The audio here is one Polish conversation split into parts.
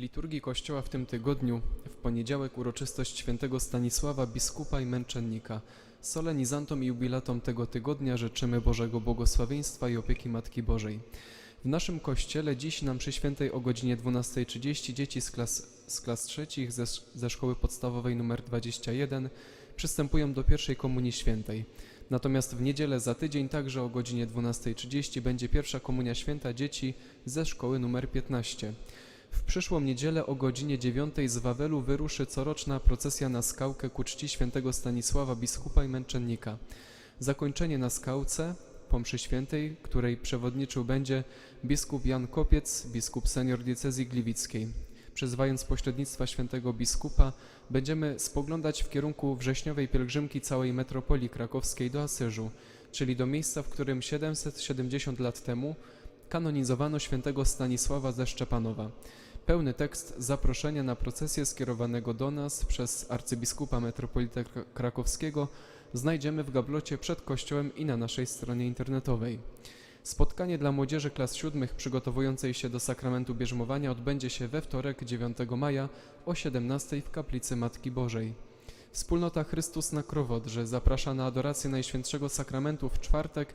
liturgii Kościoła w tym tygodniu, w poniedziałek uroczystość świętego Stanisława, biskupa i męczennika. Solenizantom i jubilatom tego tygodnia życzymy Bożego błogosławieństwa i opieki Matki Bożej. W naszym kościele dziś na mszy świętej o godzinie 12.30 dzieci z klas, z klas trzecich ze, ze szkoły podstawowej nr 21 przystępują do pierwszej komunii świętej. Natomiast w niedzielę za tydzień także o godzinie 12.30 będzie pierwsza komunia święta dzieci ze szkoły nr 15. W przyszłą niedzielę o godzinie 9 z Wawelu wyruszy coroczna procesja na skałkę ku czci świętego Stanisława biskupa i męczennika. Zakończenie na skałce po mszy świętej, której przewodniczył będzie biskup Jan Kopiec, biskup senior diecezji gliwickiej. Przyzwając pośrednictwa świętego biskupa, będziemy spoglądać w kierunku wrześniowej pielgrzymki całej metropolii krakowskiej do Asyżu, czyli do miejsca, w którym 770 lat temu kanonizowano świętego Stanisława ze Szczepanowa. Pełny tekst zaproszenia na procesję skierowanego do nas przez arcybiskupa metropolitę Kra- krakowskiego znajdziemy w gablocie przed kościołem i na naszej stronie internetowej. Spotkanie dla młodzieży klas siódmych przygotowującej się do sakramentu bierzmowania odbędzie się we wtorek 9 maja o 17 w kaplicy Matki Bożej. Wspólnota Chrystus na Krowodrze zaprasza na adorację Najświętszego Sakramentu w czwartek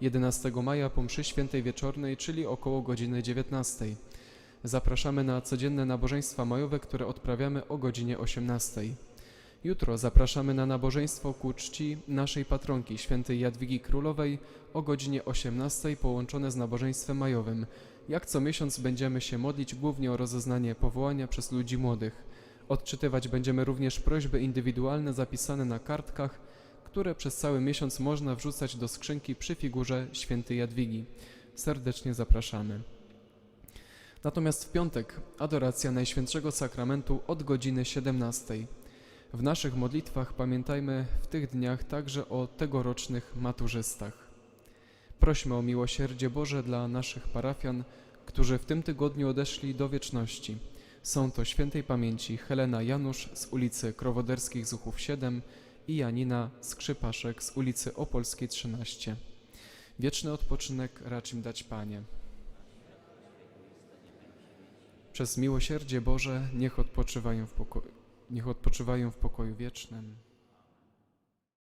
11 maja po mszy świętej wieczornej, czyli około godziny 19. Zapraszamy na codzienne nabożeństwa majowe, które odprawiamy o godzinie 18. Jutro zapraszamy na nabożeństwo ku czci naszej patronki, świętej Jadwigi Królowej o godzinie 18 połączone z nabożeństwem majowym. Jak co miesiąc będziemy się modlić głównie o rozeznanie powołania przez ludzi młodych. Odczytywać będziemy również prośby indywidualne zapisane na kartkach, które przez cały miesiąc można wrzucać do skrzynki przy figurze świętej Jadwigi. Serdecznie zapraszamy. Natomiast w piątek adoracja Najświętszego Sakramentu od godziny 17. W naszych modlitwach pamiętajmy w tych dniach także o tegorocznych maturzystach. Prośmy o miłosierdzie Boże dla naszych parafian, którzy w tym tygodniu odeszli do wieczności. Są to świętej pamięci Helena Janusz z ulicy Krowoderskich Zuchów 7 i Janina Skrzypaszek z ulicy Opolskiej 13. Wieczny odpoczynek racz im dać Panie. Przez miłosierdzie Boże niech odpoczywają w pokoju, niech odpoczywają w pokoju wiecznym.